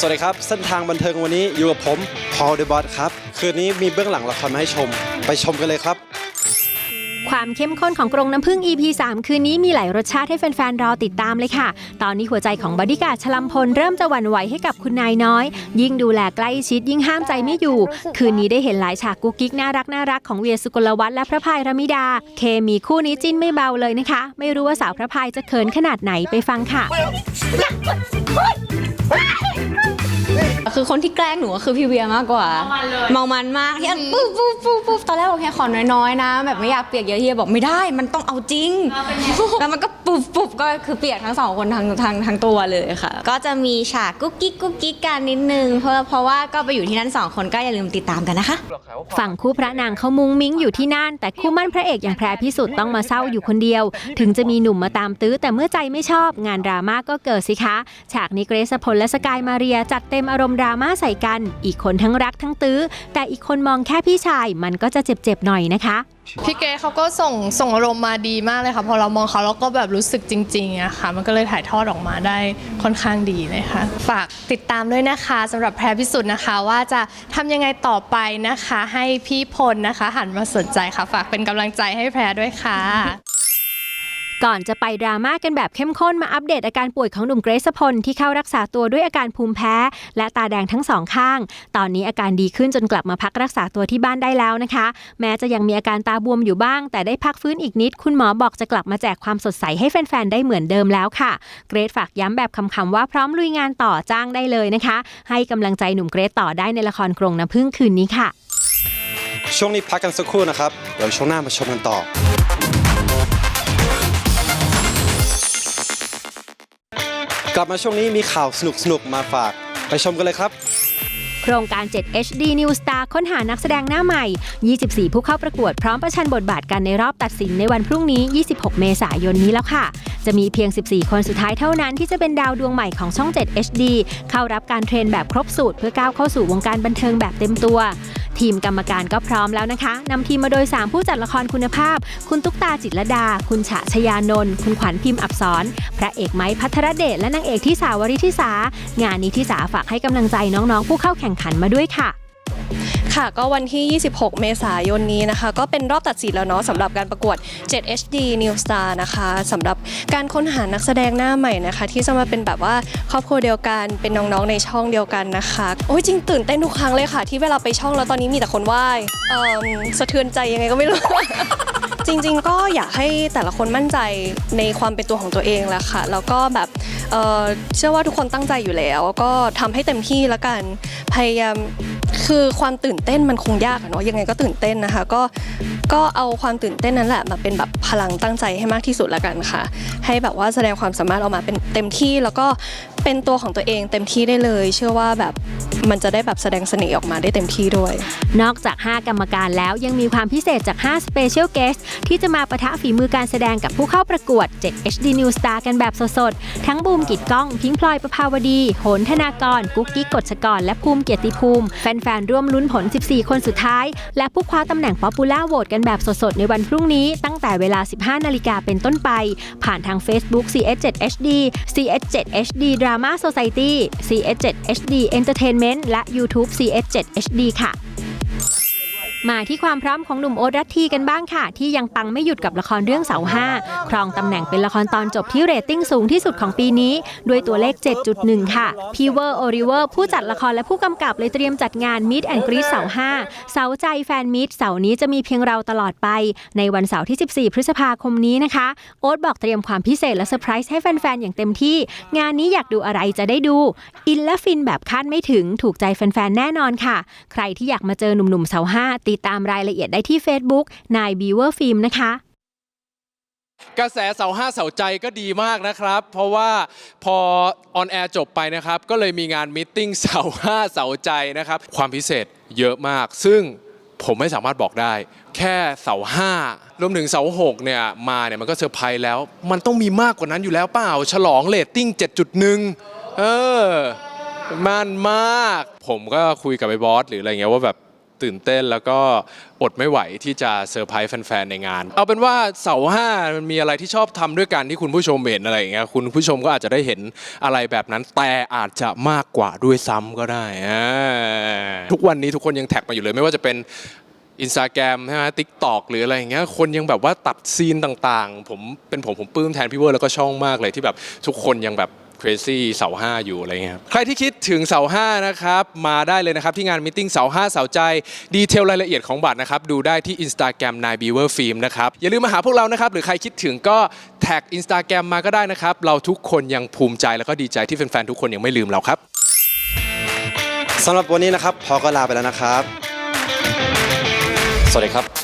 สวัสดีครับ เส้นทางบันเทิงวันนี้อยู่กับผมพอลเดบอสครับ คืนนี้มีเบื้องหลังละครมาให้ชม ไปชมกันเลยครับ ความเข้มข้นของกรงน้ำผึ้ง EP 3 คืนนี้มีหลายรสชาติให้แฟนๆ รอติดตามเลยค่ะ ตอนนี้หัวใจของบอดี้การ์ดชลัมพลเริ่มจะหวั่นไหวให้กับคุณนายน้อย ยิ่งดูแลใกล้ชิดยิ่งห้ามใจไม่อยู่ คืนนี้ได้เห็นหลายฉากกุ๊กกิ๊กน่ารักน่ารักของเวียสุกลวัฒน์และพระพายรามิดา เคมีคู่นี้จิ้นไม่เบาเลยนะคะ ไม่รู้ว่าสาวพระพายจะเขินขนาดไหนไปฟังค่ะ Ah! คือคนที่แกล้งหนูก็คือพี่เวียมากกว่า เมามันเลยเมามันมากที่ปุ๊บปุ๊บปุ๊บปุ๊บตอนแรกบอกแค่ขอน้อยๆนะ แบบไม่อยากเปียกเยอะเฮียบอกไม่ได้ มันต้องเอาจริง แล้วมันก็ปุ๊บปุ๊บก็คือเปียกทั้งสองคนทั้งทั้งทั้งตัวเลยค่ะ ก็จะมีฉากกุ๊กกิ๊กกุ๊กกิ๊กกันนิดนึง เพราะเพราะว่าก็ไปอยู่ที่นั่นสองคนก็อย่าลืมติดตามกันนะคะ ฝั่งคู่พระนางเขามุงมิ้งอยู่ที่นั่น แต่คู่มั่นพระเอกอย่างแพรพิสุทธิ์ต้องมาเศร้าอยู่คนเดียว ถึงจะมีหนุ่มมาตามตื้อแต่เมื่อใจไม่ชอบ งานดราม่าก็เกิดสิคะ ฉากนี้เกรซพลและสกายมาเรียจัดเต็มอารมณ์ดราม่าใส่กัน อีกคนทั้งรักทั้งตื้อ แต่อีกคนมองแค่พี่ชายมันก็จะเจ็บๆหน่อยนะคะพี่เกเขาก็ส่งส่งอารมณ์มาดีมากเลยค่ะพอเรามองเขาเราก็แบบรู้สึกจริงๆอะค่ะมันก็เลยถ่ายทอดออกมาได้ค่อนข้างดีเลยค่ะ ฝากติดตามด้วยนะคะสำหรับแพรพิสุทธิ์นะคะ ว่าจะทำยังไงต่อไปนะคะ ให้พี่พลนะคะ หันมาสนใจค่ะ ฝากเป็นกำลังใจให้แพรด้วยค่ะ ก่อนจะไปดราม่ากันแบบเข้มข้นมาอัปเดตอาการป่วยของหนุ่มเกรซพลที่เข้ารักษาตัวด้วยอาการภูมิแพ้ และตาแดงทั้งสองข้าง ตอนนี้อาการดีขึ้นจนกลับมาพักรักษาตัวที่บ้านได้แล้วนะคะ แม้จะยังมีอาการตาบวมอยู่บ้าง แต่ได้พักฟื้นอีกนิด คุณหมอบอกจะกลับมาแจกความสดใสให้แฟนๆได้เหมือนเดิมแล้วค่ะ เกรซฝากย้ำแบบคำๆว่าพร้อมลุยงานต่อจ้างได้เลยนะคะ ให้กำลังใจหนุ่มเกรซต่อได้ในละครกรงน้ำพึ่งคืนนี้ค่ะ ช่วงนี้พักกันสักครู่นะครับเดี๋ยวช่วงหน้ามาชมกันต่อ กลับมาช่วงนี้มีข่าวสนุกๆ มาฝาก ไปชมกันเลยครับ โครงการ 7 HD New Star ค้นหานักแสดงหน้าใหม่ 24 ผู้เข้าประกวดพร้อมประชันบทบาทกันในรอบตัดสินในวันพรุ่งนี้ 26 เมษายนนี้แล้วค่ะจะมีเพียง 14 คนสุดท้ายเท่านั้นที่จะเป็นดาวดวงใหม่ของช่อง 7 HD เข้ารับการเทรนแบบครบสูตรเพื่อก้าวเข้าสู่วงการบันเทิงแบบเต็มตัว ทีมกรรมการก็พร้อมแล้วนะคะนำทีมมาโดย 3 ผู้จัดละครคุณภาพ คุณตุ๊กตาจิตรดา คุณฉะชยานนท์คุณขวัญพิมพ์อับสรพระเอกไม้พัทรเดชและนางเอกที่สาวริธิสางานนี้ที่สาฝากให้กำลังใจน้องๆ ผู้เข้าแข่งขันมาด้วยค่ะ ค่ะ ก็วันที่ 26 เมษายนนี้นะคะ ก็เป็นรอบตัดสินแล้วเนาะสำหรับการประกวด 7 HD New Star นะคะสำหรับการค้นหานักแสดงหน้าใหม่นะคะ ที่จะมาเป็นแบบว่าครอบครัวเดียวกันเป็นน้องๆในช่องเดียวกันนะคะโอ้ยจริงตื่นเต้นทุกครั้งเลยค่ะ ที่เวลาไปช่องแล้วตอนนี้มีแต่คนไหว้เอิ่มสะเทือนใจยังไงก็ไม่รู้ จริงๆ ก็อยากให้แต่ละคนมั่นใจในความเป็นตัวของตัวเองแหละค่ะ แล้วก็แบบเอ่อเชื่อว่าทุกคนตั้งใจอยู่แล้ว ก็ทำให้เต็มที่แล้วกันพยายาม คือความตื่นเต้นมันคงยากอะเนาะยังไงก็ตื่นเต้นนะคะ ก็ก็เอาความตื่นเต้นนั้นแหละมาเป็นแบบพลังตั้งใจให้มากที่สุดแล้วกันค่ะ ให้แบบว่าแสดงความสามารถออกมาเป็นเต็มที่แล้วก็ เป็นตัวของตัวเองเต็มที่ได้เลย เชื่อว่าแบบมันจะได้แบบแสดงเสน่ห์ออกมาได้เต็มที่ด้วย นอกจาก 5 กรรมการแล้วยังมีความพิเศษจาก 5 Special Guest ที่จะมาประทะฝีมือการแสดงกับผู้เข้าประกวด 7 HD New Star กันแบบสดๆ ทั้งบูมกิดก้อง พิงพลอยประภาวดี โหนธนากร กุ๊กกิ๊กกฎชกร และภูมิเกียรติภูมิ แฟนๆ ร่วมลุ้นผล 14 คนสุดท้าย และผู้คว้าตำแหน่งป๊อปปูล่าโหวตกันแบบสดๆ ในวันพรุ่งนี้ ตั้งแต่เวลา 15 นาฬิกาเป็นต้นไป ผ่านทาง Facebook CS7HD CS7HD Drama Drama Society CS7HD Entertainment และ YouTube CS7HD ค่ะ มาที่ความพร้อมของหนุ่มโอ๊ตรัตทีกันบ้างค่ะ ที่ยังปังไม่หยุดกับละครเรื่องเสาห้าครองตำแหน่งเป็นละครตอนจบที่เรตติ้งสูงที่สุดของปีนี้ ด้วยตัวเลข 7.1 ค่ะพีเวอร์โอริเวอร์ผู้จัดละครและผู้กำกับเลยเตรียมจัดงานมิ t แอนกรีเสาห้าเสาใจแฟนมิตเสานี้จะมีเพียงเราตลอดไป ในวันเสาร์ที่ 14 พฤษภาคมนี้นะคะ โอ๊ตบอกเตรียมความพิเศษและเซอร์ไพรส์ให้แฟนๆอย่างเต็มที่ งานนี้อยากดูอะไรจะได้ดู อินและฟินแบบคาดไม่ถึงถูกใจแฟนๆแน่นอนค่ะ ใครที่อยากมาเจอหนุ่มๆเสาห้าติดตามรายละเอียดได้ที่ Facebook นายบีเวอร์ฟิล์มนะคะกระแสเสาห้าเสาใจก็ดีมากนะครับ เพราะว่าพอออนแอร์จบไปนะครับ ก็เลยมีงานมิทติ้งเสาห้าเสาใจนะครับ ความพิเศษเยอะมาก ซึ่งผมไม่สามารถบอกได้ แค่เสาห้ารวมถึงเสาหกเนี่ยมาเนี่ยมันก็เซอร์ไพรส์แล้ว มันต้องมีมากกว่านั้นอยู่แล้วเปล่า ฉลองเรตติ้ง 7.1 เออมันมาก ผมก็คุยกับไอ้บอสหรืออะไรเงี้ยว่าแบบ ตื่นเต้นแล้วก็อดไม่ไหวที่จะเซอร์ไพรส์แฟนๆในงาน เอาเป็นว่าเสาห้ามันมีอะไรที่ชอบทำด้วยกันที่คุณผู้ชมเห็นอะไรอย่างเงี้ยคุณผู้ชมก็อาจจะได้เห็นอะไรแบบนั้น แต่อาจจะมากกว่าด้วยซ้ำก็ได้ ทุกวันนี้ทุกคนยังแท็กมาอยู่เลยไม่ว่าจะเป็นอินสตาแกรมใช่ไหมทิกตอกหรืออะไรอย่างเงี้ยคนยังแบบว่าตัดซีนต่างๆ ผมเป็นผมผมปลื้มแทนพี่เวอร์แล้วก็ช่องมากเลยที่แบบทุกคนยังแบบ crazy เสาห้าอยู่อะไรเงี้ยครับใครที่คิดถึงเสาห้านะครับ มาได้เลยนะครับ ที่งานมิ팅เสาห้าเสาใจดีเทลรายละเอียดของบัตรนะครับ ดูได้ที่ Instagram นายบีเวอร์ฟิล์มนะครับ อย่าลืมมาหาพวกเรานะครับ หรือใครคิดถึงก็แท็ก Instagram มาก็ได้นะครับ เราทุกคนยังภูมิใจแล้วก็ดีใจที่แฟนๆทุกคนยังไม่ลืมเราครับสำหรับวันนี้นะครับพอก็ลาไปแล้วนะครับ สวัสดีครับ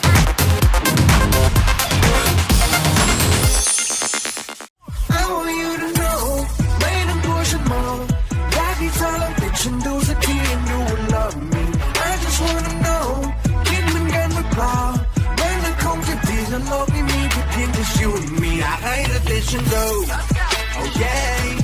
love we need to get you and me. I hate a vision though. Oh yeah.